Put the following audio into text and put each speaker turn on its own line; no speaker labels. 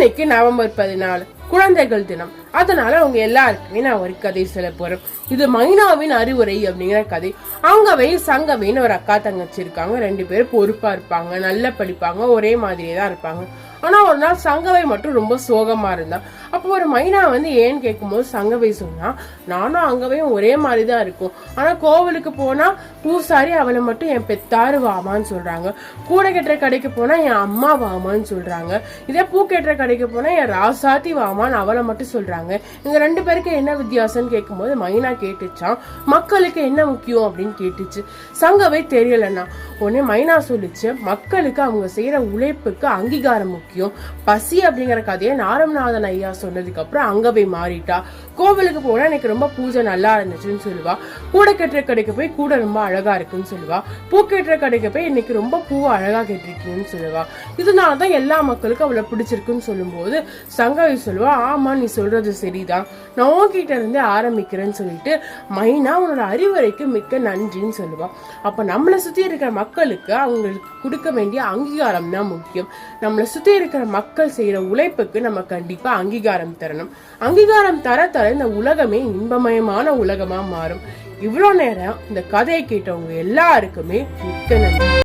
இன்னைக்கு நவம்பர் பதினாலு. குழந்தைகள் தினம். அதனால அவங்க எல்லாருக்குமே நான் ஒரு கதை சொல்ல போறேன். இது மைனாவின் அறிவுரை அப்படிங்கிற கதை. அங்கவே சங்கவின்னு ஒரு அக்கா தங்கச்சி இருக்காங்க. ரெண்டு பேரும் பொறுப்பா இருப்பாங்க. நல்லா படிப்பாங்க. ஒரே மாதிரியே தான் இருப்பாங்க. ஆனா ஒரு நாள் சங்கவை மட்டும் ரொம்ப சோகமா இருந்தா. அப்போ ஒரு மைனா வந்து ஏன்னு கேட்கும்போது சங்கவை சொன்னா நானும் அங்கவையும் ஒரே மாதிரி தான் இருக்கும். ஆனா கோவிலுக்கு போனா பூசாரி அவளை மட்டும் என் பெத்தாரு வாமான்னு சொல்றாங்க. கூடை கட்டுற கடைக்கு போனா என் அம்மா வாமான்னு சொல்றாங்க. இதே பூ கட்டுற கடைக்கு போனா என் ராசாத்தி வாமான்னு அவளை மட்டும் சொல்றாங்க. இங்க ரெண்டு பேருக்கு என்ன வித்தியாசம்னு கேட்கும்போது மைனா கேட்டுச்சான் மக்களுக்கு என்ன முக்கியம் அப்படின்னு கேட்டுச்சு. சங்கவை தெரியலன்னா உடனே மைனா சொல்லிச்சு மக்களுக்கு அவங்க செய்யற உழைப்புக்கு அங்கீகாரம் முக்கியம். பசி அப்படிங்கிற கதையை நாரம்நாதன் ஐயா சொன்னதுக்கு அப்புறம் அங்கவை மாறிட்டா. கோவிலுக்கு போனா எனக்கு ரொம்ப பூஜை நல்லா இருந்துச்சுன்னு சொல்லுவா. கூடை கட்டுற கடைக்கு போய் கூட ரொம்ப அழகா இருக்குன்னு சொல்லுவா. பூ கட்டுற கடைக்கு போய் இன்னைக்கு ரொம்ப பூ அழகா கட்டிருக்கீங்கன்னு சொல்லுவா. இதனாலதான் எல்லா மக்களுக்கும் அவளை பிடிச்சிருக்குன்னு சொல்லும்போது சங்கவி சொல்லுவா ஆமா நீ சொல்றது சரிதான். நான் உன்கிட்ட இருந்து ஆரம்பிக்கிறேன்னு சொல்லிட்டு மைனா உன்னோட அறிவுரைக்கு மிக்க நன்றின்னு சொல்லுவா. அப்ப நம்மளை சுத்தி இருக்கிற மக்களுக்கு அவங்களுக்கு கொடுக்க வேண்டிய அங்கீகாரம் தான் முக்கியம். நம்மளை சுத்தி இருக்கிற மக்கள் செய்யற உழைப்புக்கு நம்ம கண்டிப்பா அங்கீகாரம் தரணும். அங்கீகாரம் தர தர இந்த உலகமே இன்பமயமான உலகமா மாறும். இவ்வளோ நேரம் இந்த கதையை கேட்டவங்க எல்லாருக்குமே மிக்க நன்றி.